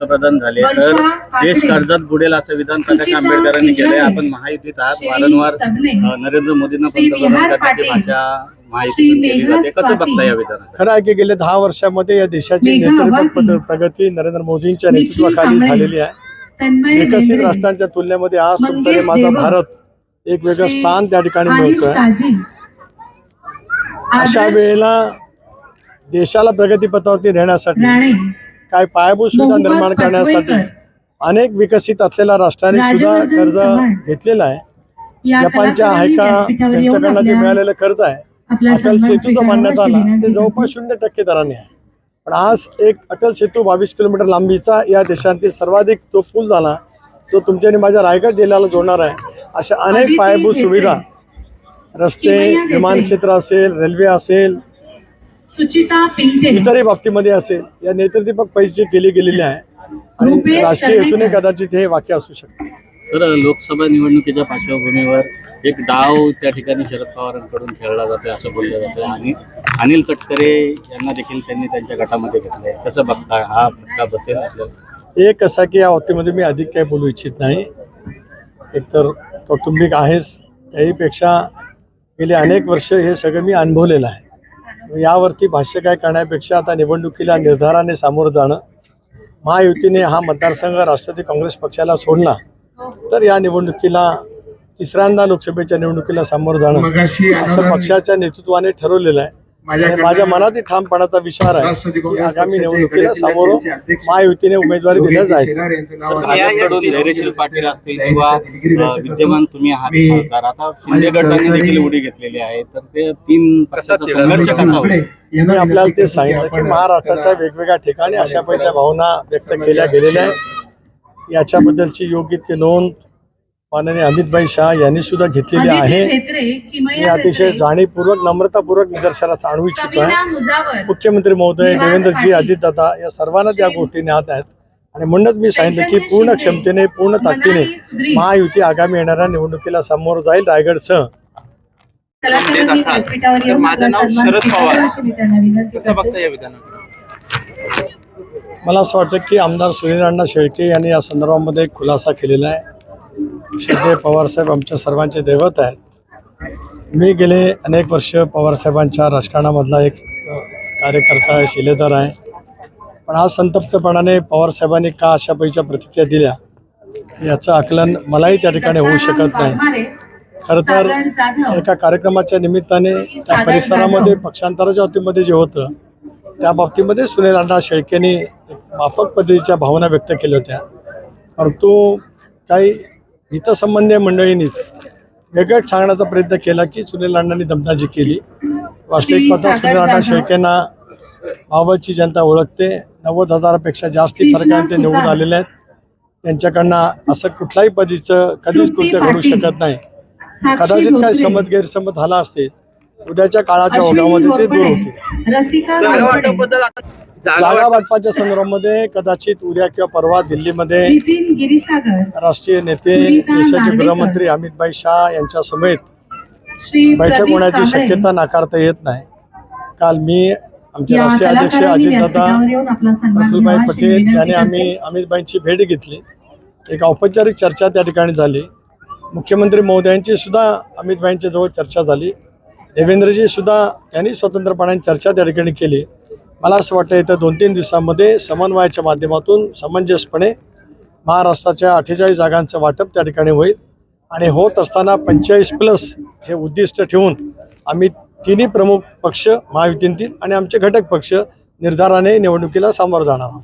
पंतप्रधान झाले तर वर्षा देश कर्जात बुडेल असं विधान प्रकाश आंबेडकरांनी केलंय. आपण महायुतीत आहात वारंवार नरेंद्र मोदींना पंतप्रधान करण्याची भाषा केली जाते. कसं बघता या विधानात खरं आहे की गेल्या दहा वर्षामध्ये या देशाची नेतृत्व प्रगती नरेंद्र मोदींच्या नेतृत्वाखाली झालेली आहे. विकसित राष्ट्रांच्या तुलनेमध्ये आज तुमच्याकडे माझा भारत एक वेगळं स्थान त्या ठिकाणी मिळतोय. अशा वेळेला देशाला प्रगतीपथावरती नेण्यासाठी काय पायाभूत सुविधा निर्माण करण्यासाठी अनेक विकसित असलेल्या राष्ट्रांनी सुद्धा कर्ज घेतलेलं आहे जपानच्या हायका यांच्याकडनं जे मिळालेलं कर्ज आहे अटल स्वीकारावा मान्यता अशी आला ते जवळपास. शून्य टक्के दराने आहे पण आज एक अटल सेतू बावीस किलोमीटर लांबीचा या देशातील सर्वाधिक जो पूल झाला तो तुमच्याने माझ्या रायगड जिल्ह्याला जोडणार आहे अशा अनेक पायाभूत. सुविधा रस्ते. विमान क्षेत्र असेल रेल्वे असेल सुचिता पिंगटे इतरही बाबतीमध्ये असेल या नेतृत्वपक पैसे केली गेलेली आहे आणि राजकीय हेतूने. कदाचित हे वाक्य असू शकते. तर लोकसभा निवडणुकीच्या पार्श्वभूमीवर एक डाव त्या ठिकाणी शरद पवारांकडून खेळला जातोय असं बोललं जातंय. आणि अनिल तटकरे यांना देखील त्यांनी त्यांच्या गटामध्ये घेतलंय. कसं बघताय हा फटका बसेल आपल्याला? एक असा की या बाबतीमध्ये मी अधिक काही बोलू इच्छित नाही. एकतर कौटुंबिक आहेच. त्याहीपेक्षा गेली अनेक वर्ष हे सगळं मी अनुभवलेलं आहे. यावरती भाष्य काय करण्यापेक्षा आता निवडणुकीला निर्धाराने सामोरं जाणं. महायुतीने हा मतदारसंघ राष्ट्रवादी काँग्रेस पक्षाला सोडला. तर या निवडणुकीला तिसऱ्यांदा लोकसभेच्या निवडणुकीला सामोरं जाणं. असं पक्षाच्या नेतृत्वाने ठरवलेलं आहे. माझ्या मनातही ठामपणाचा विचार आहे की आगामी निवडणुकीला सामोरं महायुतीने उमेदवारी दिलं जायचं. पाटील असतील किंवा विद्यमान तुम्ही आहात खासदार. आता शिंदे गटाने देखील उडी घेतलेली आहे. तर ते तीन संघर्ष कसा होईल? मी आपल्याला ते सांगितलं की महाराष्ट्राच्या वेगवेगळ्या ठिकाणी अशा पैशा भावना व्यक्त केल्या गेलेल्या आहेत. याच्याबद्दलची योग्य ती नोंद माननीय अमितभाई शहा यांनी सुद्धा घेतलेली आहे. मी अतिशय जाणीवपूर्वक नम्रतापूर्वक निदर्शनास आणू इच्छितो आहे मुख्यमंत्री महोदय देवेंद्रजी. अजितदादा या सर्वांना त्या गोष्टी ज्ञात आहेत. आणि म्हणूनच मी सांगितलं की पूर्ण क्षमतेने पूर्ण ताकदीने महायुती आगामी येणाऱ्या निवडणुकीला सामोरं जाईल. रायगडसह मला असं वाटतं की आमदार सुनील अण्णा शेळके यांनी या संदर्भामध्ये खुलासा केलेला आहे. श्रद्धेय पवारसाहेब आमच्या सर्वांचे दैवत आहेत. मी गेले अनेक वर्ष पवारसाहेबांच्या राजकारणामधला एक कार्यकर्ता आहे शिलेदार आहे. पण आज संतप्तपणाने पवारसाहेबांनी का अशा पैच्या प्रतिक्रिया दिल्या याचं आकलन मलाही त्या ठिकाणी होऊ शकत नाही. खरं तर एका कार्यक्रमाच्या निमित्ताने त्या परिसरामध्ये पक्षांतराच्या बाबतीमध्ये जे होतं त्या बाबतीमध्ये सुनील अण्णा शेळकेंनी माफक पद्धतीच्या भावना व्यक्त केल्या होत्या. परंतु काही हितसंबंधीय मंडळींनीच वेगळंच सांगण्याचा प्रयत्न केला की सुनील अण्णांनी दमदाजी केली वास्तविक पाहता सागर सुनील अण्णा. शेळकेंना भावाची जनता ओळखते नव्वद हजारापेक्षा जास्ती फरकाने ते निवडून. आलेले आहेत त्यांच्याकडनं असं कुठल्याही पद्धतीचं कधीच कृत्य घडू. शकत नाही कदाचित काही समज गैरसमज झाला असतील उद्याच्या काळाच्या ओघामध्ये ते दूर होते जागा वाटपाच्या संदर्भामध्ये कदाचित उद्या किंवा परवा दिल्लीमध्ये राष्ट्रीय नेते देशाचे. गृहमंत्री अमितभाई शाह यांच्या समेत श्री बैठक होण्याची शक्यता नाकारता येत नाही. काल मी आमचे राष्ट्रीय अध्यक्ष अजितदादा अशी पटेल यांनी. आम्ही अमितभाईंची भेट घेतली. एक औपचारिक चर्चा त्या ठिकाणी झाली. मुख्यमंत्री महोदयांची सुद्धा अमितभाईंच्या जवळ चर्चा झाली. देवेंद्रजी सुद्धा त्यांनी स्वतंत्रपणाने चर्चा त्या ठिकाणी केली. मला असं वाटतं येत्या दोन तीन दिवसामध्ये समन्वयाच्या माध्यमातून समंजसपणे महाराष्ट्राच्या अठ्ठेचाळीस जागांचं वाटप त्या ठिकाणी होईल आणि होत असताना पंचेचाळीस प्लस हे उद्दिष्ट ठेवून आम्ही तिन्ही प्रमुख पक्ष महायुतीतील आणि आमचे घटक पक्ष निर्धाराने निवडणुकीला सामोरं जाणार आहोत.